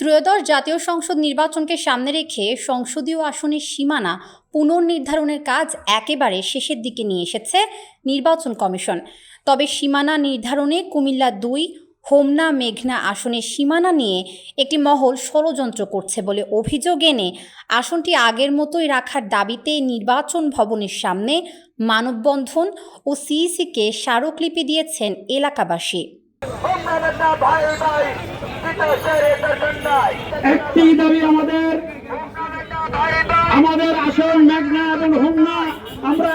ত্রয়োদশ জাতীয় সংসদ নির্বাচনকে সামনে রেখে সংসদীয় আসনের সীমানা পুনর্নির্ধারণের কাজ একেবারে শেষের দিকে নিয়ে এসেছে নির্বাচন কমিশন। তবে সীমানা নির্ধারণে কুমিল্লা দুই, হোমনা মেঘনা আসনের সীমানা নিয়ে একটি মহল ষড়যন্ত্র করছে বলে অভিযোগ এনে আসনটি আগের মতোই রাখার দাবিতে নির্বাচন ভবনের সামনে মানববন্ধন ও সিইসিকে স্মারকলিপি দিয়েছেন এলাকাবাসী। একটি দাবি আমাদের আমাদের আসন মেঘনা এবং আমরা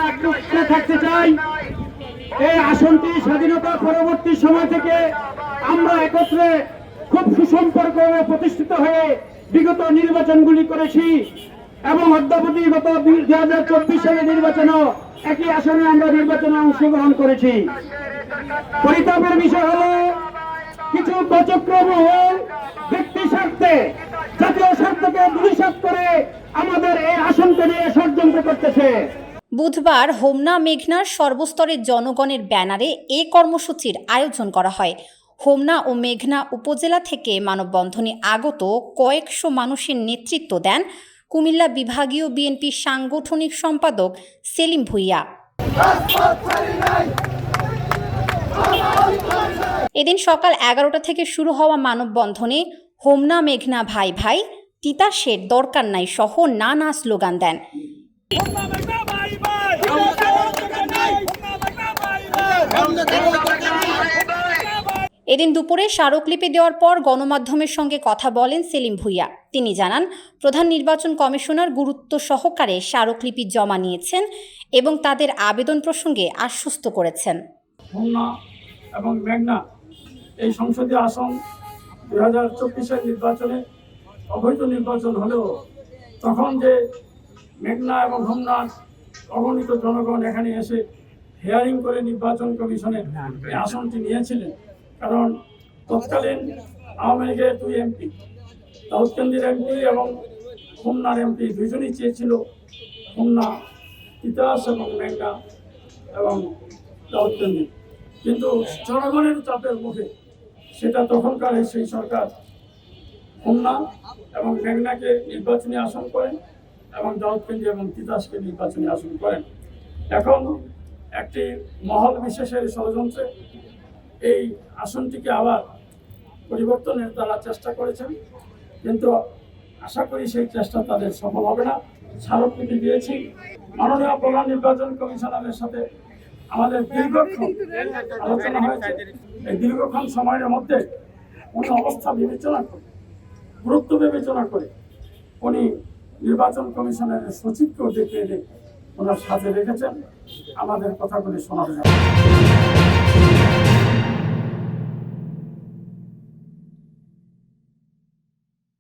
থাকতে চাই। এই আসনটি স্বাধীনতা পরবর্তী সময় থেকে আমরা একত্রে খুব সুসম্পর্ক প্রতিষ্ঠিত হয়ে বিগত নির্বাচনগুলি করেছি এবং অদ্যাবধি গত দুই হাজার চব্বিশ সালে নির্বাচনও একই আসনে আমরা নির্বাচনে অংশগ্রহণ করেছি। পরিতাপের বিষয় হলো, কিছু বচক্রমহল ব্যক্তি স্বার্থে, জাতীয় স্বার্থকে দুলিশাত করে আমাদের এই আসনকে নিয়ে ষড়যন্ত্র করতেছে। বুধবার হোমনা মেঘনার সর্বস্তরের জনগণের ব্যানারে এ কর্মসূচির আয়োজন করা হয়। হোমনা ও মেঘনা উপজেলা থেকে মানববন্ধনে আগত কয়েকশো মানুষের নেতৃত্ব দেন কুমিল্লা বিভাগীয় বিএনপি সাংগঠনিক সম্পাদক সেলিম ভুইয়া। এদিন সকাল এগারোটা থেকে শুরু হওয়া মানববন্ধনে হোমনা মেঘনা ভাই ভাই, তিতাসের দরকার নাই সহ নানা স্লোগান দেন। এদিন দুপুরে স্মারকলিপি দেওয়ার পর গণমাধ্যমের সঙ্গে কথা বলেন সেলিম ভুইয়া। তিনি জানান, প্রধান নির্বাচন কমিশনার গুরুত্ব সহকারে স্মারকলিপি জমা নিয়েছেন এবং তাদের আবেদন প্রসঙ্গে আশ্বস্ত করেছেন। এবং মেঘনা এই সংসদীয় আসন দুই হাজার চব্বিশের নির্বাচনে অবৈধ নির্বাচন হলেও তখন যে মেঘনা এবং হোমনার অগণিত জনগণ এখানে এসে হিয়ারিং করে নির্বাচন কমিশনে আসনটি নিয়েছিলেন কারণ তৎকালীন আওয়ামী লীগের দুই এমপি দাউদকান্দির এমপি এবং হোমনার এমপি দুজনই চেয়েছিল হোমনা তিতাস এবং মেঘনা এবং দাউদকান্দি কিন্তু জনগণের চাপের মুখে সেটা তখনকার সেই সরকার হোমনা এবং মেঘনাকে নির্বাচনী আসন করেন এবং দাউদকান্দি এবং তিতাসকে নির্বাচনী আসন করেন। এখন একটি মহল বিশেষের ষড়যন্ত্রে এই আসনটিকে আবার পরিবর্তনের তারা চেষ্টা করেছেন। কিন্তু আশা করি সেই চেষ্টা তাদের সফল হবে না। স্মারকলিপি দিয়েছি। মাননীয় প্রধান নির্বাচন কমিশনারের সাথে আমাদের দীর্ঘক্ষণ আলোচনা হয়েছে। এই দীর্ঘক্ষণ সময়ের মধ্যে উনি অবস্থা বিবেচনা করে, গুরুত্ব বিবেচনা করে উনি নির্বাচন কমিশনের সচিবকেও ডেকে এনে ওনার সাথে রেখেছেন। আমাদের কথাগুলি শোনা যায়